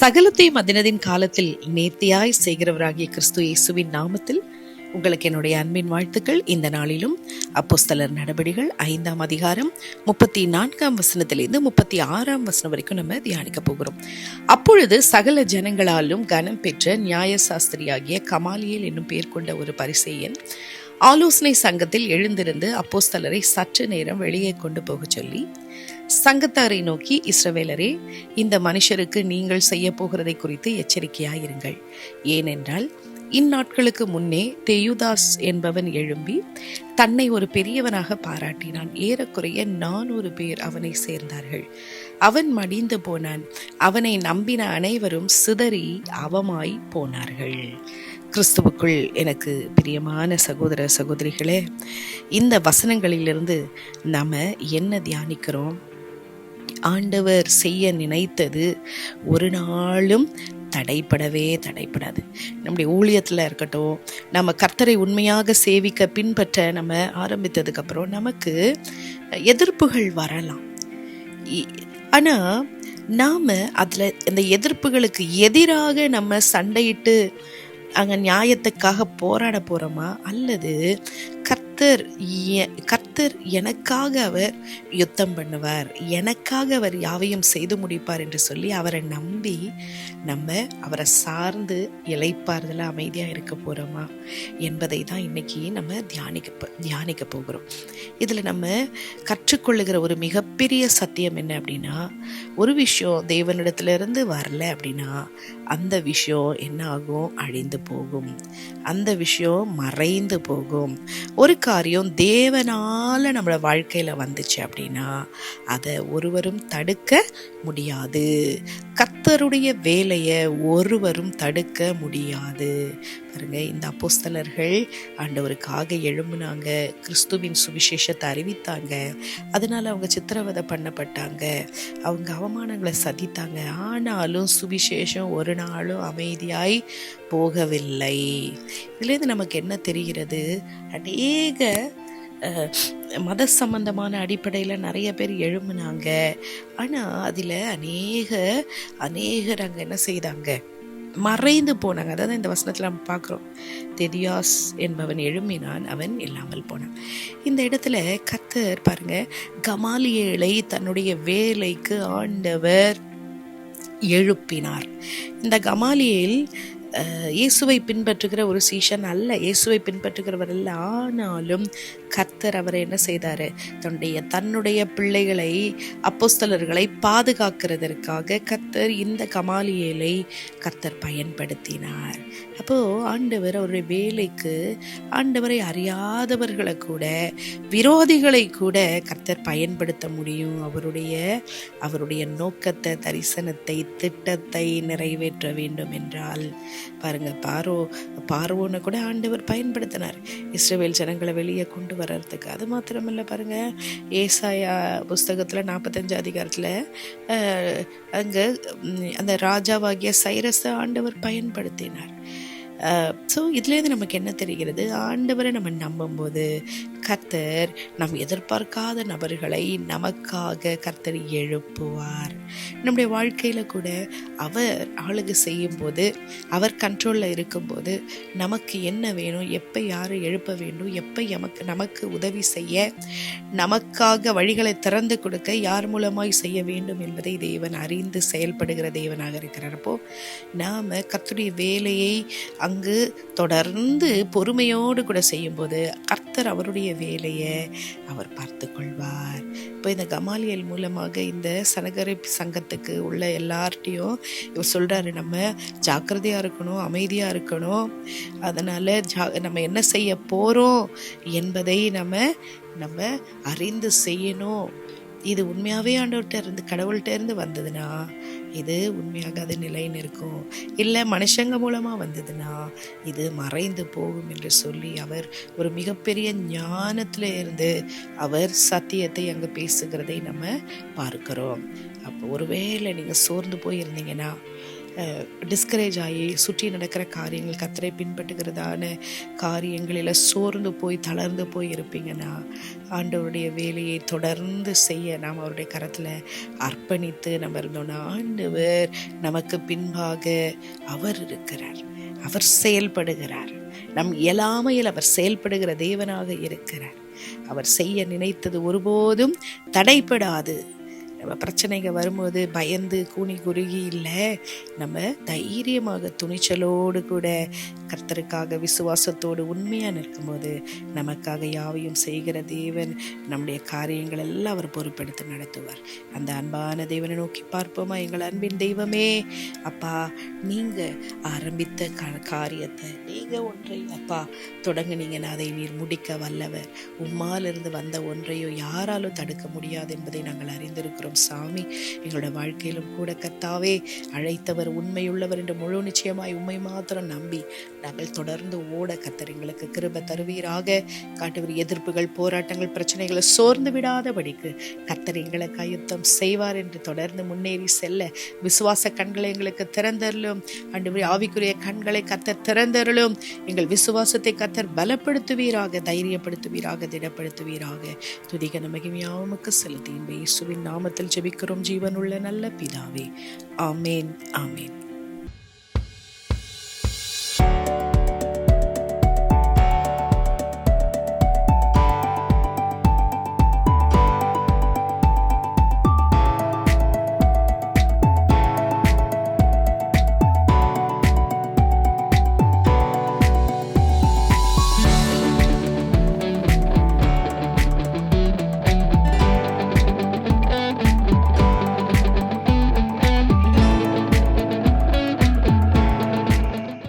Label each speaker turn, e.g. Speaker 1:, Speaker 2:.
Speaker 1: சகலத்தையும் அதினதின் காலத்தில் நேர்த்தியாய் செய்கிறவராகிய கிறிஸ்து இயேசுவின் நாமத்தில் உங்களுக்கு என்னுடைய அன்பின் வாழ்த்துக்கள். இந்த நாளிலும் அப்போஸ்தலர் நடபடிகள் ஐந்தாம் அதிகாரம் முப்பத்தி நான்காம் வசனத்திலிருந்து முப்பத்தி ஆறாம் வசனம் வரைக்கும் நம்ம தியானிக்க போகிறோம். அப்பொழுது சகல ஜனங்களாலும் கனம் பெற்ற நியாயசாஸ்திரியாகிய கமாலியல் என்னும் பேர் கொண்ட ஒரு பரிசெயன் ஆலோசனை சங்கத்தில் எழுந்திருந்து அப்போஸ்தலரை சற்று நேரம் வெளியே கொண்டு போகச் சொல்லி சங்கத்தாரை நோக்கி இஸ்ரவேலரே இந்த மனுஷருக்கு நீங்கள் செய்ய போகிறதை குறித்து எச்சரிக்கையாயிருங்கள். ஏனென்றால் இந்நாட்களுக்கு முன்னே தெயுதாஸ் என்பவன் எழும்பி தன்னை ஒரு பெரியவனாக பாராட்டினான். ஏறக்குறைய நானூறு பேர் அவனை சேர்ந்தார்கள். அவன் மடிந்து போனான். அவனை நம்பின அனைவரும் சிதறி அவமாய் போனார்கள். கிறிஸ்துவுக்குள் எனக்கு பிரியமான சகோதர சகோதரிகளே இந்த வசனங்களிலிருந்து நாம் என்ன தியானிக்கிறோம்? ஆண்டவர் செய்ய நினைத்தது ஒரு நாளும் தடைப்படவே தடைப்படாது. நம்முடைய ஊழியத்தில் இருக்கட்டும் நம்ம கர்த்தரை உண்மையாக சேவிக்க பின்பற்ற நம்ம ஆரம்பித்ததுக்கப்புறம் நமக்கு எதிர்ப்புகள் வரலாம். ஆனால் நாம் அதில் இந்த எதிர்ப்புகளுக்கு எதிராக நம்ம சண்டையிட்டு அங்கே நியாயத்துக்காக போராட போகிறோமா அல்லது கர்த்தர் கர்த்தர் எனக்காக அவர் யுத்தம் பண்ணுவார். எனக்காக அவர் யாவையும் செய்து முடிப்பார் என்று சொல்லி அவரை நம்பி நம்ம அவரை சார்ந்து இழைப்பார்தில் அமைதியாக இருக்க போகிறோமா என்பதை தான் இன்னைக்கு நம்ம தியானிக்க தியானிக்க போகிறோம். இதில் நம்ம கற்றுக்கொள்ளுகிற ஒரு மிகப்பெரிய சத்தியம் என்ன அப்படின்னா ஒரு விஷயம் தேவனிடத்திலிருந்து வரல அப்படின்னா அந்த விஷயம் என்ன ஆகும் அழிந்து போகும். அந்த விஷயம் மறைந்து போகும். ஒரு காரியம் தேவனால் நம்மளோட வாழ்க்கையில் வந்துச்சு அப்படின்னா அதை ஒருவரும் தடுக்க முடியாது. கத் கர்த்தருடைய வேலையை ஒருவரும் தடுக்க முடியாது. பாருங்க இந்த அப்போஸ்தலர்கள் ஆண்டவருக்காக எழும்புனாங்க கிறிஸ்துவின் சுவிசேஷத்தை அறிவித்தாங்க அதனால அவங்க சித்திரவதை பண்ணப்பட்டாங்க அவங்க அவமானங்களை சதித்தாங்க ஆனாலும் சுவிசேஷம் ஒரு நாளும் அமைதியாய் போகவில்லை. இதுலேருந்து நமக்கு என்ன தெரிகிறது? அநேக மத சம்பந்தமான அடிப்படையில் நிறைய பேர் எழும்புனாங்க. ஆனால் அதில் அநேக அநேகர் அங்கே என்ன செய்தாங்க? மறைந்து போனாங்க. அதாவது இந்த வசனத்தில் நம்ம பார்க்குறோம். தெதியாஸ் என்பவன் எழும்பினான் அவன் இல்லாமல் போனான். இந்த இடத்துல கத்தர் பாருங்க கமாலியேலை தன்னுடைய வேலைக்கு ஆண்டவர் எழுப்பினார். இந்த கமாலியில் இயேசுவை பின்பற்றுகிற ஒரு சீஷன் அல்ல. இயேசுவை பின்பற்றுகிறவர் அல்ல. ஆனாலும் கர்த்தர் அவரை என்ன செய்தார்? தன்னுடைய தன்னுடைய பிள்ளைகளை அப்போஸ்தலர்களை பாதுகாக்கிறதற்காக கர்த்தர் இந்த கமாலியலை கர்த்தர் பயன்படுத்தினார். அப்போது ஆண்டவர் அவருடைய வேலைக்கு ஆண்டவரை அறியாதவர்களை கூட விரோதிகளை கூட கர்த்தர் பயன்படுத்த முடியும். அவருடைய அவருடைய நோக்கத்தை தரிசனத்தை திட்டத்தை நிறைவேற்ற வேண்டும் என்றால் பாருங்க பாரோ பார்வோனை கூட ஆண்டவர் பயன்படுத்தினார். இஸ்ரேல் ஜனங்களை வெளியே கொண்டு வர்றதுக்கு. அது மாத்திரமில்லை பாருங்க ஏசாயா புஸ்தகத்தில் நாற்பத்தஞ்சு அதிகாரத்தில் அங்கே அந்த ராஜாவாகிய சைரஸை ஆண்டவர் பயன்படுத்தினார். ஸோ இதுலேருந்து நமக்கு என்ன தெரிகிறது? ஆண்டவரை நம்ம நம்பும்போது கர்த்தர் நம் எதிர்பார்க்காத நபர்களை நமக்காக கர்த்தர் எழுப்புவார். நம்முடைய வாழ்க்கையில் கூட அவர் ஆளுகை செய்யும்போது அவர் கண்ட்ரோலில் இருக்கும்போது நமக்கு என்ன வேணும் எப்போ யாரை எழுப்ப வேண்டும் எப்போ எமக்கு நமக்கு உதவி செய்ய நமக்காக வழிகளை திறந்து கொடுக்க யார் மூலமாய் செய்ய வேண்டும் என்பதை தேவன் அறிந்து செயல்படுகிற தேவனாக இருக்கிறார். அப்போது நாம் கர்த்தருடைய வேலையை அங்கு தொடர்ந்து பொறுமையோடு கூட செய்யும்போது கர்த்தர் அவருடைய வேலையை அவர் பார்த்து கொள்வார் இப்போ இந்த கமாலியல் மூலமாக இந்த சனகரை சங்கத்துக்கு உள்ள எல்லார்ட்டையும் இவர் சொல்கிறாரு நம்ம ஜாக்கிரதையாக இருக்கணும் அமைதியாக இருக்கணும். அதனால் ஜா நம்ம என்ன செய்ய போகிறோம் என்பதை நம்ம நம்ம அறிந்து செய்யணும். இது உண்மையாகவே ஆண்டவர்கிட்ட இருந்து கடவுள்கிட்ட இருந்து வந்ததுன்னா இது உண்மையாக அது நிலைன்னு இருக்கும் இல்லை மனுஷங்க மூலமாக வந்ததுன்னா இது மறைந்து போகும் என்று சொல்லி அவர் ஒரு மிகப்பெரிய ஞானத்தில் இருந்து அவர் சத்தியத்தை அங்கே பேசுகிறதை நம்ம பார்க்கிறோம். அப்போ ஒருவேளை நீங்கள் சோர்ந்து போயிருந்தீங்கன்னா டிஸ்கரேஜ் ஆகி சுற்றி நடக்கிற காரியங்கள் கத்தரை பின்பற்றுகிறதான காரியங்களில் சோர்ந்து போய் தளர்ந்து போய் இருப்பீங்கன்னா ஆண்டவருடைய வேலையை தொடர்ந்து செய்ய நாம் அவருடைய கரத்தில் அர்ப்பணித்து நம்ம இருந்தோன்னா ஆண்டவர் நமக்கு பின்பாக அவர் இருக்கிறார். அவர் செயல்படுகிறார். நம் இயலாமையில் அவர் செயல்படுகிற தேவனாக இருக்கிறார். அவர் செய்ய நினைத்தது ஒருபோதும் தடைப்படாது. நம்ம பிரச்சனைகள் வரும்போது பயந்து கூனி குறுகி இல்லை நம்ம தைரியமாக துணிச்சலோடு கூட கர்த்தருக்காக விசுவாசத்தோடு உண்மையாக நிற்கும்போது நமக்காக யாவையும் செய்கிற தேவன் நம்முடைய காரியங்கள் எல்லாம் அவர் பொறுப்பெடுத்து நடத்துவார். அந்த அன்பான தேவனை நோக்கி பார்ப்போமா எங்கள் அன்பின் தெய்வமே? அப்பா நீங்கள் ஆரம்பித்த க காரியத்தை நீங்கள் ஒன்றை அப்பா தொடங்குனீங்கன்னா அதை நீர் முடிக்க வல்லவர். உம்மாலிருந்து வந்த ஒன்றையோ யாராலும் தடுக்க முடியாது என்பதை நாங்கள் அறிந்திருக்கிறோம். சாமி எங்களோட வாழ்க்கையிலும் கூட கர்த்தாவே அழைத்தவர் உண்மையுள்ளவர் என்று முழு நிச்சயமாய் உண்மை மாத்திரம் நம்பி நாங்கள் தொடர்ந்து ஓட கத்தர் எங்களுக்கு கிருப தருவீராக. காட்டுவர் எதிர்ப்புகள் போராட்டங்கள் பிரச்சனைகளை சோர்ந்து விடாதபடிக்கு கத்தர் எங்களை கையுத்தம் செய்வார் என்று தொடர்ந்து முன்னேறி செல்ல விசுவாச கண்களை எங்களுக்கு திறந்தருளும். அன்று ஆவிக்குரிய கண்களை கத்தர் திறந்தருளும். எங்கள் விசுவாசத்தை கத்தர் பலப்படுத்துவீராக தைரியப்படுத்துவீராக திடப்படுத்துவீராக. துதிகன மகிமையாவுக்கு செலுத்தி இயேசுவின் நாமத்தில் ஜெபிக்கிறோம். ஜீவனுள்ள நல்ல பிதாவே. ஆமேன் ஆமேன்.